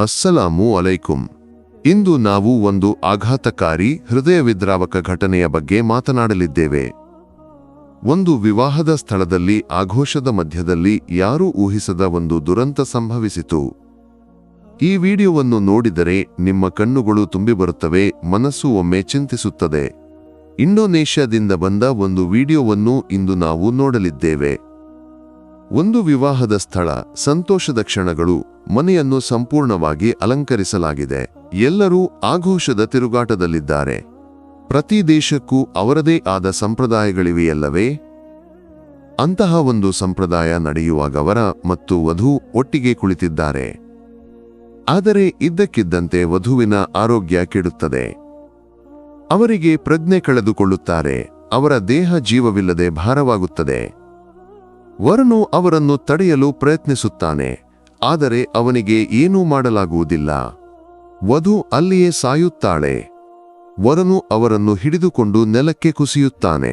ಅಸ್ಸಲಾಮು ಅಲೈಕುಂ ಇಂದು ನಾವು ಒಂದು ಆಘಾತಕಾರಿ ಹೃದಯ ವಿದ್ರಾವಕ ಘಟನೆಯ ಬಗ್ಗೆ ಮಾತನಾಡಲಿದ್ದೇವೆ. ಒಂದು ವಿವಾಹದ ಸ್ಥಳದಲ್ಲಿ, ಆಘೋಷದ ಮಧ್ಯದಲ್ಲಿ ಯಾರೂ ಊಹಿಸದ ಒಂದು ದುರಂತ ಸಂಭವಿಸಿತು. ಈ ವಿಡಿಯೋವನ್ನು ನೋಡಿದರೆ ನಿಮ್ಮ ಕಣ್ಣುಗಳು ತುಂಬಿಬರುತ್ತವೆ, ಮನಸ್ಸು ಒಮ್ಮೆ ಚಿಂತಿಸುತ್ತದೆ. ಇಂಡೋನೇಷ್ಯಾದಿಂದ ಬಂದ ಒಂದು ವಿಡಿಯೋವನ್ನು ಇಂದು ನಾವು ನೋಡಲಿದ್ದೇವೆ. ಒಂದು ವಿವಾಹದ ಸ್ಥಳ ಸಂತೋಷದ ಕ್ಷಣಗಳು ಮನೆಯನ್ನು ಸಂಪೂರ್ಣವಾಗಿ ಅಲಂಕರಿಸಲಾಗಿದೆ. ಎಲ್ಲರೂ ಆಘೋಷದ ತಿರುಗಾಟದಲ್ಲಿದ್ದಾರೆ. ಪ್ರತಿ ದೇಶಕ್ಕೂ ಅವರದೇ ಆದ ಸಂಪ್ರದಾಯಗಳಿವೆಯಲ್ಲವೇ? ಅಂತಹ ಒಂದು ಸಂಪ್ರದಾಯ ನಡೆಯುವಾಗ ವರ ಮತ್ತು ವಧು ಒಟ್ಟಿಗೆ ಕುಳಿತಿದ್ದಾರೆ. ಆದರೆ ಇದ್ದಕ್ಕಿದ್ದಂತೆ ವಧುವಿನ ಆರೋಗ್ಯ ಕೆಡುತ್ತದೆ. ಅವರಿಗೆ ಪ್ರಜ್ಞೆ ಕಳೆದುಕೊಳ್ಳುತ್ತಾರೆ. ಅವರ ದೇಹ ಜೀವವಿಲ್ಲದೆ ಭಾರವಾಗುತ್ತದೆ. ವರನು ಅವರನ್ನು ತಡೆಯಲು ಪ್ರಯತ್ನಿಸುತ್ತಾನೆ, ಆದರೆ ಅವನಿಗೆ ಏನೂ ಮಾಡಲಾಗುವುದಿಲ್ಲ. ವಧು ಅಲ್ಲಿಯೇ ಸಾಯುತ್ತಾಳೆ. ವರನು ಅವರನ್ನು ಹಿಡಿದುಕೊಂಡು ನೆಲಕ್ಕೆ ಕುಸಿಯುತ್ತಾನೆ.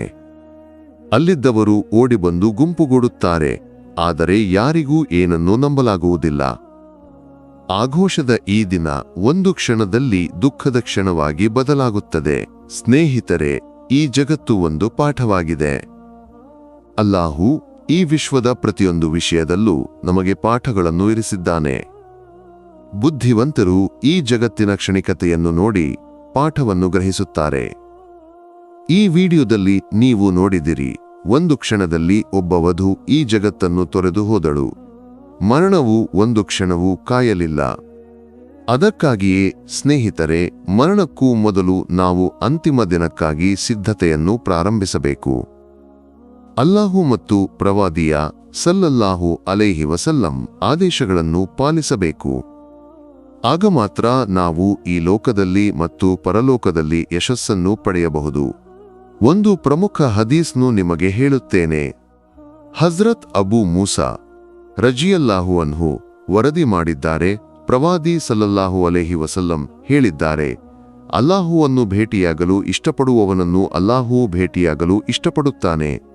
ಅಲ್ಲಿದ್ದವರು ಓಡಿಬಂದು ಗುಂಪುಗೂಡುತ್ತಾರೆ, ಆದರೆ ಯಾರಿಗೂ ಏನನ್ನೂ ನಂಬಲಾಗುವುದಿಲ್ಲ. ಆಘೋಷದ ಈ ದಿನ ಒಂದು ಕ್ಷಣದಲ್ಲಿ ದುಃಖದ ಕ್ಷಣವಾಗಿ ಬದಲಾಗುತ್ತದೆ. ಸ್ನೇಹಿತರೆ, ಈ ಜಗತ್ತು ಒಂದು ಪಾಠವಾಗಿದೆ. ಅಲ್ಲಾಹು ಈ ವಿಶ್ವದ ಪ್ರತಿಯೊಂದು ವಿಷಯದಲ್ಲೂ ನಮಗೆ ಪಾಠಗಳನ್ನು ಇರಿಸಿದ್ದಾನೆ. ಬುದ್ಧಿವಂತರು ಈ ಜಗತ್ತಿನ ಕ್ಷಣಿಕತೆಯನ್ನು ನೋಡಿ ಪಾಠವನ್ನು ಗ್ರಹಿಸುತ್ತಾರೆ. ಈ ವಿಡಿಯೋದಲ್ಲಿ ನೀವು ನೋಡಿದಿರಿ, ಒಂದು ಕ್ಷಣದಲ್ಲಿ ಒಬ್ಬ ವಧು ಈ ಜಗತ್ತನ್ನು ತೊರೆದು ಹೋದಳು. ಮರಣವು ಒಂದು ಕ್ಷಣವೂ ಕಾಯಲಿಲ್ಲ. ಅದಕ್ಕಾಗಿಯೇ, ಸ್ನೇಹಿತರೆ, ಮರಣಕ್ಕೂ ಮೊದಲು ನಾವು ಅಂತಿಮ ದಿನಕ್ಕಾಗಿ ಸಿದ್ಧತೆಯನ್ನು ಪ್ರಾರಂಭಿಸಬೇಕು. ಅಲ್ಲಾಹು ಮತ್ತು ಪ್ರವಾದಿಯ ಸಲ್ಲಲ್ಲಾಹು ಅಲೈಹಿ ವಸಲ್ಲಂ ಆದೇಶಗಳನ್ನು ಪಾಲಿಸಬೇಕು. ಆಗ ಮಾತ್ರ ನಾವು ಈ ಲೋಕದಲ್ಲಿ ಮತ್ತು ಪರಲೋಕದಲ್ಲಿ ಯಶಸ್ಸನ್ನು ಪಡೆಯಬಹುದು. ಒಂದು ಪ್ರಮುಖ ಹದೀಸ್ನು ನಿಮಗೆ ಹೇಳುತ್ತೇನೆ. ಹಜ್ರತ್ ಅಬು ಮೂಸಾ ರಜಿಯಲ್ಲಾಹು ಅನ್ಹು ವರದಿ ಮಾಡಿದ್ದಾರೆ, ಪ್ರವಾದಿ ಸಲ್ಲಲ್ಲಾಹು ಅಲೇಹಿ ವಸಲ್ಲಂ ಹೇಳಿದ್ದಾರೆ, ಅಲ್ಲಾಹುವನ್ನು ಭೇಟಿಯಾಗಲು ಇಷ್ಟಪಡುವವನನ್ನು ಅಲ್ಲಾಹು ಭೇಟಿಯಾಗಲು ಇಷ್ಟಪಡುತ್ತಾನೆ.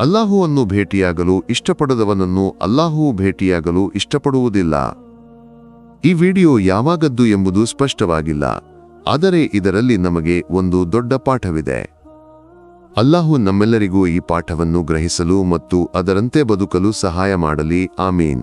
ಅಲ್ಲಾಹುವನ್ನು ಭೇಟಿಯಾಗಲು ಇಷ್ಟಪಡದವನನ್ನು ಅಲ್ಲಾಹು ಭೇಟಿಯಾಗಲು ಇಷ್ಟಪಡುವುದಿಲ್ಲ. ಈ ವಿಡಿಯೋ ಯಾವಾಗದ್ದು ಎಂಬುದು ಸ್ಪಷ್ಟವಾಗಿಲ್ಲ. ಆದರೆ ಇದರಲ್ಲಿ ನಮಗೆ ಒಂದು ದೊಡ್ಡ ಪಾಠವಿದೆ. ಅಲ್ಲಾಹು ನಮ್ಮೆಲ್ಲರಿಗೂ ಈ ಪಾಠವನ್ನು ಗ್ರಹಿಸಲು ಮತ್ತು ಅದರಂತೆ ಬದುಕಲು ಸಹಾಯ ಮಾಡಲಿ. ಆಮೀನ್.